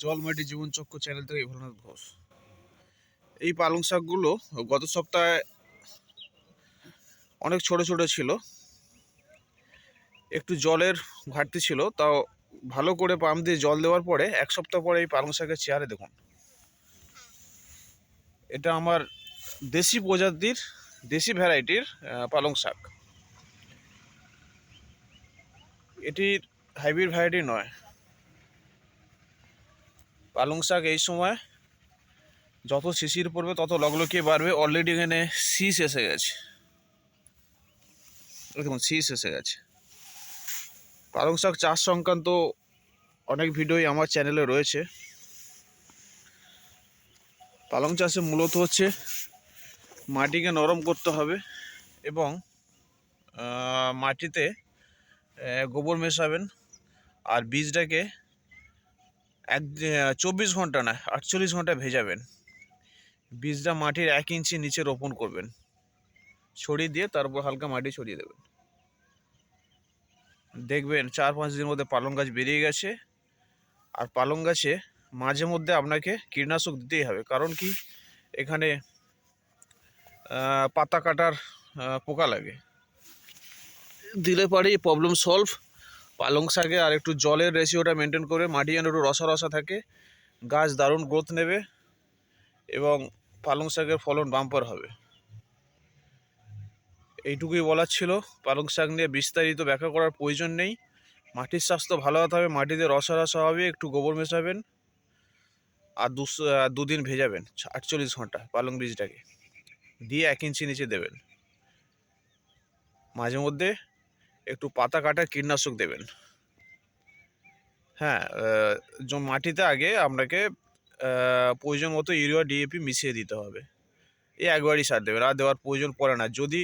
জলমাটি জীবনচক্র চ্যানেল থেকে ভোলানাথ ঘোষ। এই পালং শাকগুলো গত সপ্তাহে অনেক ছোট ছোট ছিল। একটু জলের ঘাটতি ছিল, তাও ভালো করে পাম্প দিয়ে জল দেওয়ার পরে এক সপ্তাহ পরে এই পালং শাকের চেয়ারে দেখুন। এটা আমার দেশি প্রজাতির, দেশি ভ্যারাইটির পালং শাক। এটির হাইব্রিড ভ্যারাইটি নয় পালং শাক এই সময় যত শিশির পড়বে, তত লগলকিয়ে বাড়বে। অলরেডি এখানে শীষ এসে গেছে। দেখুন, শীষ এসে গেছে। পালং শাক চাষ সংক্রান্ত অনেক ভিডিওই আমার চ্যানেলে রয়েছে। পালং চাষে মূলত হচ্ছে মাটিকে নরম করতে হবে এবং মাটিতে গোবর মেশাবেন। আর বীজটাকে এক চব্বিশ ঘণ্টা না, আটচল্লিশ ঘণ্টা ভেজাবেন। বীজটা মাটির এক ইঞ্চি নিচে রোপণ করবেন। ছড়িয়ে দিয়ে তারপর হালকা মাটি ছড়িয়ে দেবেন। দেখবেন চার পাঁচ দিনের মধ্যে পালং গাছ বেরিয়ে গেছে। আর পালং গাছে মাঝে মধ্যে আপনাকে কীটনাশক দিতেই হবে। কারণ কি? এখানে পাতা কাটার পোকা লাগে। দিলে পারেই প্রবলেম সলভ পালং শাকে আর একটু জলের রেশিওটা মেনটেন করে মাটি যেন একটু রসা রসা থাকে গাছ দারুণ গ্রোথ নেবে এবং পালং শাকের ফলন বাম্পার হবে। এইটুকুই বলার ছিল। পালং শাক নিয়ে বিস্তারিত ব্যাখ্যা করার প্রয়োজন নেই। মাটির স্বাস্থ্য ভালো হতে হবে মাটিতে রসা রসা হবে একটু গোবর মেশাবেন আর আহ, দুদিন ভেজাবেন আটচল্লিশ ঘণ্টা পালং বীজটাকে। দিয়ে এক ইঞ্চি নিচে দেবেন। মাঝে মধ্যে একটু পাতা কাটা কীটনাশক দেবেন। হ্যাঁ মাটিতে আগে আপনাকে প্রয়োজন মতো ইউরিয়া, ডিএপি মিশিয়ে দিতে হবে। এই একবারই সার দেবেন, আর দেওয়ার প্রয়োজন পড়ে না। যদি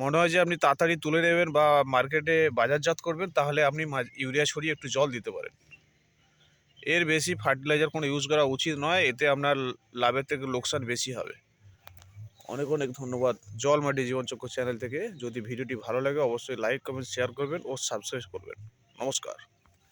মনে হয় যে আপনি তাড়াতাড়ি তুলে নেবেন বা মার্কেটে বাজারজাত করবেন, তাহলে আপনি ইউরিয়া ছড়িয়ে একটু জল দিতে পারেন। এর বেশি ফার্টিলাইজার কোনো ইউজ করা উচিত নয়, এতে আপনার লাভের থেকে লোকসান বেশি হবে। অনেক অনেক ধন্যবাদ জল মাটি জীবনচক্র চ্যানেল থেকে। যদি ভিডিওটি ভালো লাগে, অবশ্যই লাইক কমেন্ট শেয়ার করবেন ও সাবস্ক্রাইব করবেন। নমস্কার।